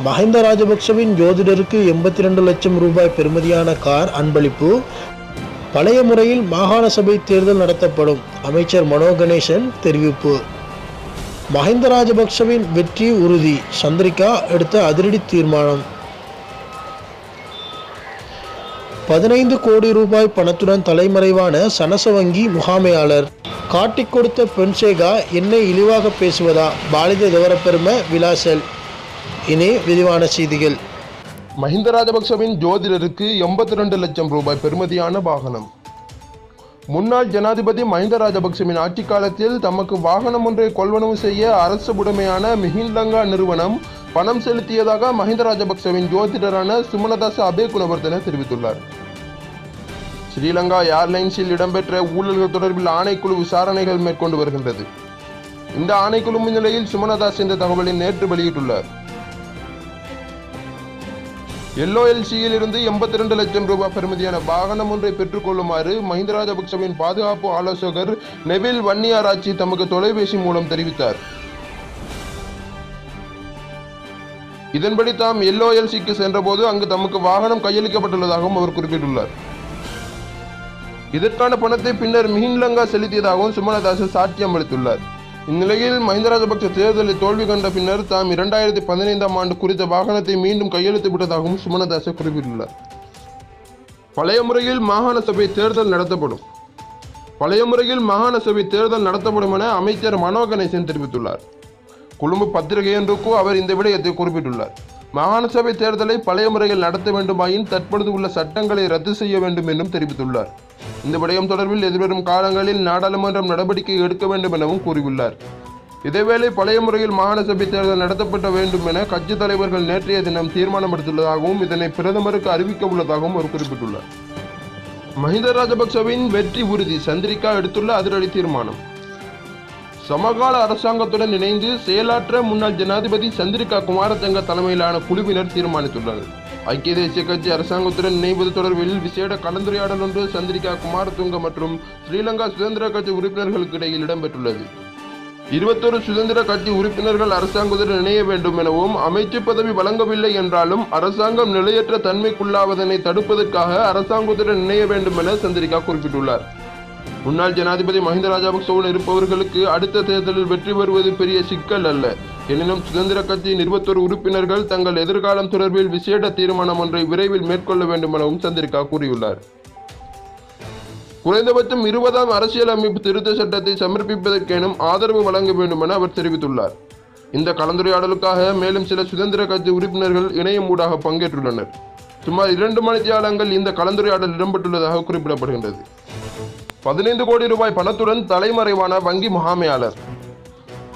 மஹிந்த ராஜபக்சவின் ஜோதிடருக்கு எண்பத்தி ரெண்டு லட்சம் ரூபாய் பெறுமதியான கார் அன்பளிப்பு பழைய முறையில் மாகாண சபை தேர்தல் நடத்தப்படும். அமைச்சர் மனோ கணேசன் தெரிவிப்பு. மஹிந்த ராஜபக்சவின் வெற்றி உறுதி. சந்திரிகா எடுத்த அதிரடி தீர்மானம். பதினைந்து கோடி ரூபாய் பணத்துடன் தலைமறைவான சனச வங்கி முகாமையாளர். காட்டிக் கொடுத்த பென்சேகா என்னை இழிவாக பேசுவதா? பாலித தவரப்பெரும விலாசல். இனி விரிவான செய்திகள். மஹிந்த ராஜபக்சவின் ஜோதிடருக்கு எண்பத்தி ரெண்டு லட்சம் ரூபாய் பெறுமதியான வாகனம். முன்னாள் ஜனாதிபதி மஹிந்த ராஜபக்சவின் ஆட்சி காலத்தில் தமக்கு வாகனம் ஒன்றை கொள்வனவு செய்ய அரசு உடைமையான மிஹிந்தங்கா நிறுவனம் பணம் செலுத்தியதாக மஹிந்த ராஜபக்சவின் ஜோதிடரான சுமனதாச அபே குணவர்தன தெரிவித்துள்ளார். ஸ்ரீலங்கா ஏர்லைன்ஸில் இடம்பெற்ற ஊழல்கள் தொடர்பில் ஆணைக்குழு விசாரணைகள் மேற்கொண்டு வருகின்றது. இந்த ஆணைக்குழு முன்னிலையில் சுமனதாஸ் இந்த தகவலை நேற்று வெளியிட்டுள்ளார். எல்ஓஎல்சியில் இருந்து எண்பத்தி ரெண்டு லட்சம் ரூபாய் பெறுமதியான வாகனம் ஒன்றை பெற்றுக்கொள்ளுமாறு மஹிந்த ராஜபக்சவின் பாதுகாப்பு ஆலோசகர் நெவில் வன்னியாராச்சி தமக்கு தொலைபேசி மூலம் தெரிவித்தார். இதன்படி தாம் எல்ஓஎல்சிக்கு சென்றபோது அங்கு தமக்கு வாகனம் கையளிக்கப்பட்டுள்ளதாகவும் அவர் குறிப்பிட்டுள்ளார். இதற்கான பணத்தை பின்னர் மிஹின்லங்கா செலுத்தியதாகவும் சுமலதாசு சாட்சியம் அளித்துள்ளார் இந்நிலையில் மஹிந்த ராஜபக்ச தேர்தலில் தோல்வி கண்ட பின்னர் தாம் இரண்டாயிரத்தி பதினைந்தாம் ஆண்டு குறித்த வாகனத்தை மீண்டும் கையெழுத்து விட்டதாகவும் சுமனதாச குறிப்பிட்டுள்ளார். பழைய முறையில் மாகாண சபை தேர்தல் நடத்தப்படும். பழைய முறையில் மாகாண சபை தேர்தல் நடத்தப்படும் என அமைச்சர் மனோ கணேசன் தெரிவித்துள்ளார். கொழும்பு பத்திரிகையொன்றுக்கு அவர் இந்த விடயத்தை குறிப்பிட்டுள்ளார். மாகாண சபை தேர்தலை பழைய முறையில் நடத்த வேண்டுமாயின் தற்பொழுது உள்ள சட்டங்களை ரத்து செய்ய வேண்டும் என்றும் தெரிவித்துள்ளார். இந்த விடயம் தொடர்பில் எதிர்வரும் காலங்களில் நாடாளுமன்றம் நடவடிக்கை எடுக்க வேண்டும் எனவும் கூறியுள்ளார். இதேவேளை பழைய முறையில் மாகாண சபை தேர்தல் நடத்தப்பட வேண்டும் என கட்சித் தலைவர்கள் நேற்றைய தினம் தீர்மானம் எடுத்துள்ளதாகவும் இதனை பிரதமருக்கு அறிவிக்க உள்ளதாகவும் அவர் குறிப்பிட்டுள்ளார். மஹிந்த ராஜபக்சவின் வெற்றி உறுதி சந்திரிகா எடுத்துள்ள அதிரடி தீர்மானம். சமகால அரசாங்கத்துடன் இணைந்து செயலாற்ற முன்னாள் ஜனாதிபதி சந்திரிகா குமாரதங்க தலைமையிலான குழுவினர் தீர்மானித்துள்ளனர். ஐக்கிய தேசிய கட்சி அரசாங்கத்துடன் இணைவது தொடர்பில் விசேட கலந்துரையாடல் ஒன்று சந்திரிகா குமாரதுங்க மற்றும் ஸ்ரீலங்கா சுதந்திர கட்சி உறுப்பினர்களுக்கு இடையில் இடம்பெற்றுள்ளது. இருபத்தொரு சுதந்திர கட்சி உறுப்பினர்கள் அரசாங்கத்துடன் இணைய வேண்டும் எனவும் அமைச்சு பதவி வழங்கவில்லை என்றாலும் அரசாங்கம் நிலையற்ற தன்மைக்குள்ளாவதனை தடுப்பதற்காக அரசாங்கத்துடன் இணைய வேண்டும் என சந்திரிகா குறிப்பிட்டுள்ளார். முன்னாள் ஜனாதிபதி மஹிந்த ராஜபக்சவுடன் இருப்பவர்களுக்கு அடுத்த தேர்தலில் வெற்றி பெறுவது பெரிய சிக்கல் அல்ல. எனினும் சுதந்திர கட்சியின் இருபத்தொரு உறுப்பினர்கள் தங்கள் எதிர்காலம் தொடர்பில் விசேட தீர்மானம் ஒன்றை விரைவில் மேற்கொள்ள வேண்டும் எனவும் சந்திரிகா கூறியுள்ளார். குறைந்தபட்சம் இருபதாம் அரசியல் அமைப்பு திருத்த சட்டத்தை சமர்ப்பிப்பதற்கெனும் ஆதரவு வழங்க வேண்டும் என அவர் தெரிவித்துள்ளார். இந்த கலந்துரையாடலுக்காக மேலும் சில சுதந்திர கட்சி உறுப்பினர்கள் இணையம் ஊடாக பங்கேற்றுள்ளனர். சுமார் இரண்டு மணித்தியாலங்கள் இந்த கலந்துரையாடல் இடம்பெற்றுள்ளதாக குறிப்பிடப்படுகின்றது. பதினைந்து கோடி ரூபாய் பணத்துடன் தலைமறைவான வங்கி முகாமையாளர்.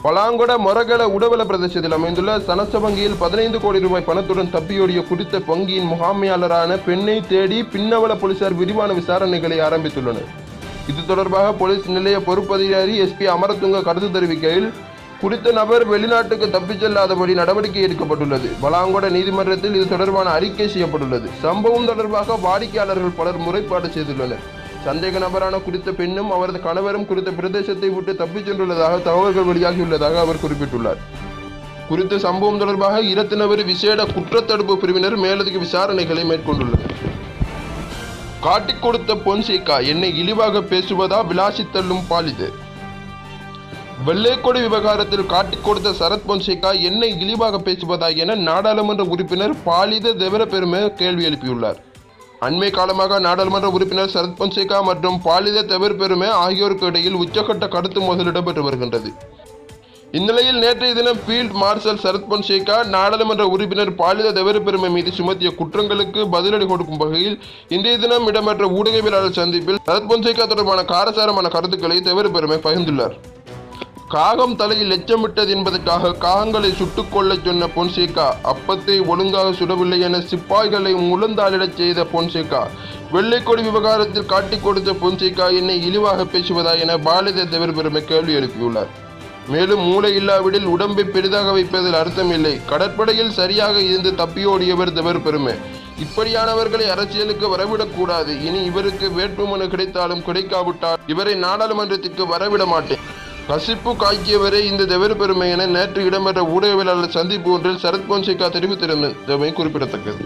பலாங்கொட மொரகல உடவல பிரதேசத்தில் அமைந்துள்ள சனச வங்கியில் பதினைந்து கோடி ரூபாய் பணத்துடன் தப்பியோடிய குறித்த வங்கியின் முகாமையாளரான பெண்ணை தேடி பின்னவல போலீசார் விரிவான விசாரணைகளை ஆரம்பித்துள்ளனர். இது தொடர்பாக போலீஸ் நிலைய பொறுப்பதிகாரி எஸ்பி அமரதுங்க கருத்து தெரிவிக்கையில் குறித்த நபர் வெளிநாட்டுக்கு தப்பிச் செல்லாதபடி நடவடிக்கை எடுக்கப்பட்டுள்ளது. பலாங்கொட நீதிமன்றத்தில் இது தொடர்பான அறிக்கை செய்யப்பட்டுள்ளது. சம்பவம் தொடர்பாக வாடிக்கையாளர்கள் பலர் முறைப்பாடு செய்துள்ளனர். சந்தேக நபரான குறித்த பெண்ணும் அவரது கணவரும் குறித்த பிரதேசத்தை விட்டு தப்பிச் சென்றுள்ளதாக தகவல்கள் வெளியாகியுள்ளதாக அவர் குறிப்பிட்டுள்ளார். குறித்த சம்பவம் தொடர்பாக இரத்தினவர் விசேட குற்றத்தடுப்பு பிரிவினர் மேலதிக விசாரணைகளை மேற்கொண்டுள்ளனர். காட்டிக் கொடுத்த பொன்சேகா என்னை இழிவாக பேசுவதா விளாசி தள்ளும் பாலிது வெள்ளைக்கொடி விவகாரத்தில் காட்டிக் கொடுத்த சரத் பொன்சேகா என்னை இழிவாக பேசுவதா என நாடாளுமன்ற உறுப்பினர் பாலித தெவர கேள்வி எழுப்பியுள்ளார். அண்மை காலமாக நாடாளுமன்ற உறுப்பினர் சரத் பொன்சேகா மற்றும் பாலித தெவர் பெருமை ஆகியோருக்கு இடையில் உச்சகட்ட கருத்து மோதல் இடம்பெற்று வருகின்றது. இந்நிலையில் நேற்றைய தினம் ஃபீல்ட் மார்ஷல் சரத் பொன்சேகா நாடாளுமன்ற உறுப்பினர் பாலித தெவர பெருமை மீது சுமத்திய குற்றங்களுக்கு பதிலடி கொடுக்கும் வகையில் இன்றைய தினம் இடம்பெற்ற ஊடகவியலாளர் சந்திப்பில் சரத் பொன்சேகா தொடர்பான காரசாரமான கருத்துக்களை தெவர பெருமை பகிர்ந்துள்ளார். காகம் தலையில் எச்சமிட்டது என்பதற்காக காகங்களை சுட்டுக் கொள்ளச் சொன்ன பொன்சேகா அப்பத்தை ஒழுங்காக சுடவில்லை என சிப்பாய்களை முழந்தாளிடச் செய்த பொன்சேகா வெள்ளைக்கொடி விவகாரத்தில் காட்டிக் கொடுத்த பொன்சேகா என்னை இழிவாக பேசுவதா என பாலித தேவர் பெருமை கேள்வி எழுப்பியுள்ளார். மேலும் மூளை இல்லாவிடில் உடம்பை பெரிதாக வைப்பதில் அர்த்தமில்லை கடற்படையில் சரியாக இருந்து தப்பியோடியவர் தேவர் பெருமை இப்படியானவர்களை அரசியலுக்கு வரவிடக்கூடாது இனி இவருக்கு வேட்புமனு கிடைத்தாலும் கிடைக்காவிட்டால் இவரை நாடாளுமன்றத்திற்கு வரவிட மாட்டேன். கசிப்பு காய்க்கியவரே இந்த தவறு பெருமை என நேற்று இடம்பெற்ற ஊடகவியலாளர் சந்திப்பு ஒன்றில் சரத் பொன்சேகா தெரிவித்திருந்தமை குறிப்பிடத்தக்கது.